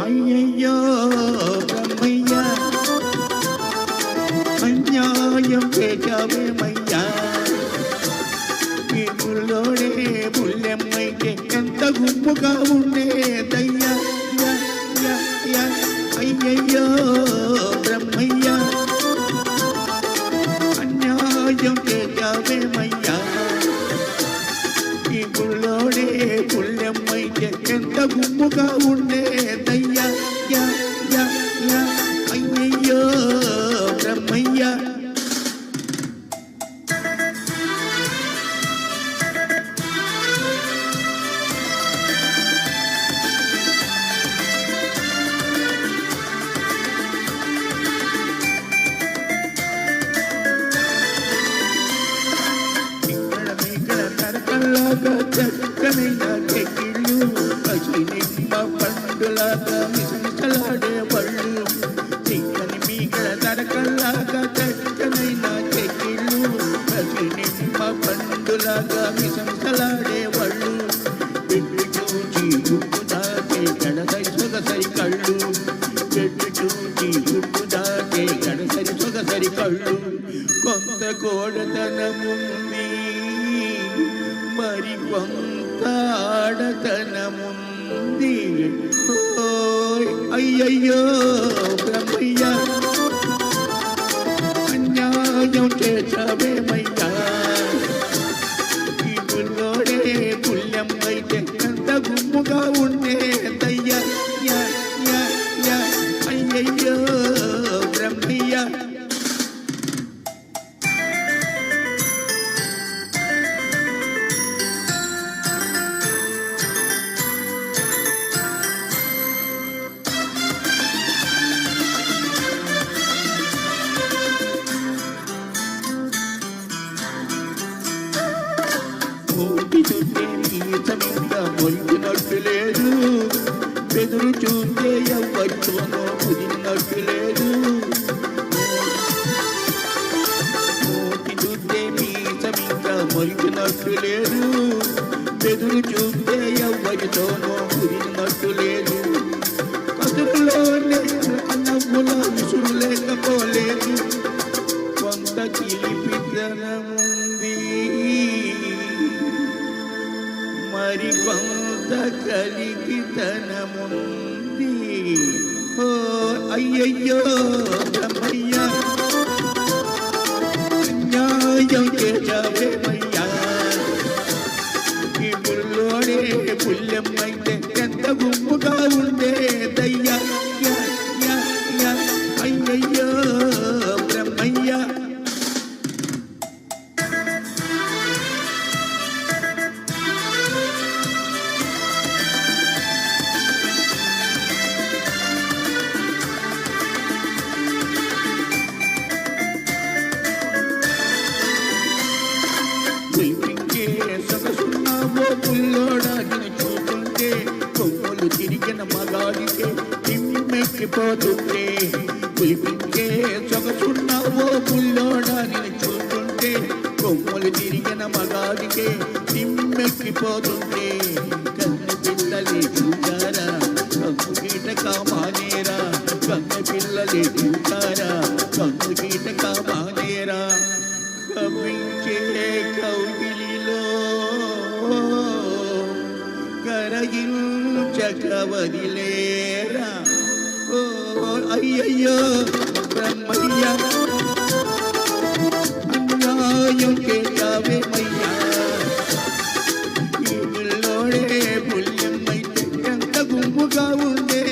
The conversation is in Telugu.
అయ్యయ్యో బ్రహ్మయ్యా. అన్యాయం చేశావేమయ్యా. ఈ ముల్లోనే ముల్లెమ్మైతే ఎంత గుంపుగా ఉండేదయ్యా. అయ్యయ్యో బ్రహ్మయ్యా. అన్యాయం చేశావేమయ్యా. ఈ గుళ్ళోనే పుల్లెమ్మైతే ఎంత గుమ్ముగా ఉండే Colombia. Camina que కొంత కోడతనముంది మరి కొంత ఆడతనముంది. అయ్యయ్యో బ్రహ్మయ్య అన్యాయం చేసవేమయ్యా ఈ పుల్లోడే కోటి చుట్టే నీతమింత మొలిచినట్టు లేదు బెదురు చూస్తే ఎవ్వరితోనో కుదిరినట్టు లేదు. కోటి చుట్టే నీతమింత మొలిచినట్టు లేదు బెదురు చూస్తే ఎవ్వరితోనో కుదిరినట్టు లేదు కదురులోనే నవ్వుల విసురు లేకపోలేదు కలిగితనముంది ఓ అయ్యయ్యో బ్రహ్మయ్య అన్యాయం చేశావేమయ్యా కొమ్ములు తిరిగిన మగాడికే తిమ్మెక్కిపోతుంటే పులిపించే సొగసున్నావో పుల్లోడాగిన చూస్తుంటే? కొమ్ములు తిరిగిన మగాడికే తిమ్మెక్కిపోతుంటే కన్ను పిల్లలే చూచారా కన్ను గీట కామానేరా కన్ను పిల్లలే చూచారా కన్ను గీట కామానేరా కవించే కౌగిలిలో కరగిల్ ಚಕವರಿಲೇರಾ ಓ ಅಯ್ಯಯ್ಯೋ ಬ್ರಹ್ಮಯ್ಯ அநியாயம் கேட்டாவே மையா ഇവളോടെ പുല്യം തകുമ്പുകാവുന്നേ